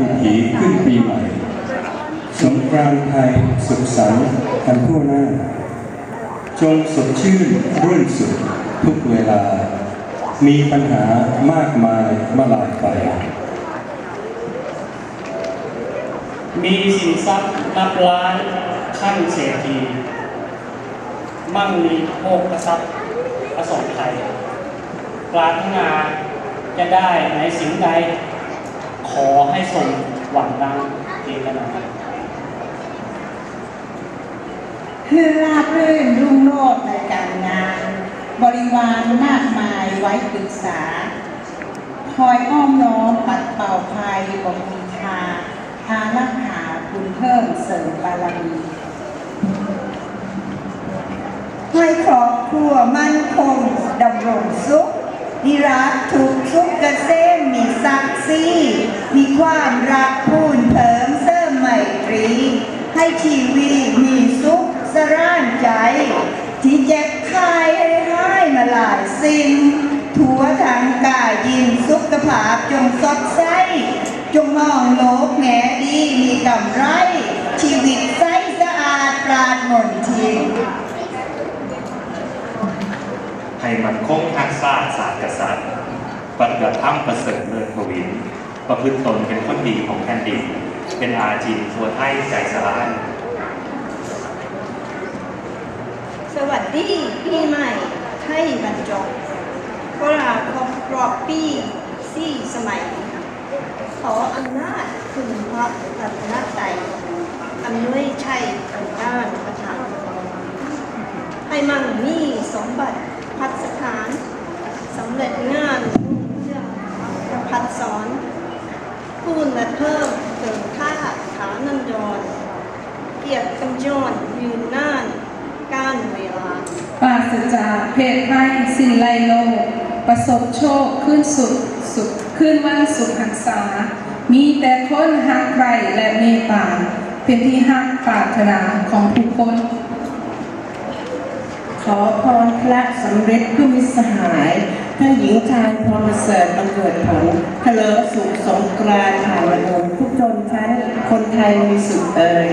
วิถีขึ้นปีใหม่ สงกรานต์ไทยสุขสันต์กันทั่วหน้า จงสดชื่นรื่นสุดทุกเวลา มีปัญหามากมายมาหลายไป มีสินทรัพย์นับล้านขั้นเศรษฐีมั่งมีโภคทรัพย์ประสบไทยปรารถนาจะได้ในสิ่งใด ขอให้สมหวังดังเจตนาคือราบรื่นรุ่งโรจน์ในการงาน บริวารมากมายไว้ปรึกษา คอยอ้อมน้อมปัดเป่าภัยบมีทาทารักหาคุณเพิ่มเสริมบารมีให้ครอบครัวมั่นคงดำรงสุข นิรักทุกสุขเกษมมีศักดิ์ศรีมีความรักพูนเพิ่มเสริมไมตรี ให้ชีวิตมีสุขสร่านใจ ที่เจ็บคายให้หายมาหลายสิ่งทั่วทางกายยิ้มสุขภาพจงสดใสจงมองโลกแง่ดีมีกำไร ชีวิตใสสะอาดปราดมนทิน ให้มันคงทักษะศาสตร์กษัตริย์ปฏิบัติธรรมประเสริฐเลิศพวินประพฤติตนเป็นคนดีของแผ่นดิน เป็นอาจีนทัวไทยใจสลานสวัสดีปีใหม่ไทยบรรจบพวกเราครบรอบปีสี่สมัย ขออำนาจคุณพระรัตนตรัยอำนวยชัยทางด้านประชาชนให้มั่งมีสมบัติ พัฒสถานสำเร็จงานเรื่องประพัดสอนคูณและเพิ่มเติมค่าฐานันดร เกียรติกำจรยืนนานการเวลาปราศจากเพศภัยสิ้นไลโล ประสบโชคขึ้นสุดสุดขึ้นวันสุขหักษา มีแต่คนหักใครและเมตตาเป็นที่หักปรารถนาของทุกคน อพรพระสำเร็จผู้มิสหาย ท่านหญิงชายพรประเสริฐบังเกิดผลเถลิงสุขสงกรานต์ผ่านวันทุกชนชั้นคนไทยมีสุขเอ่ย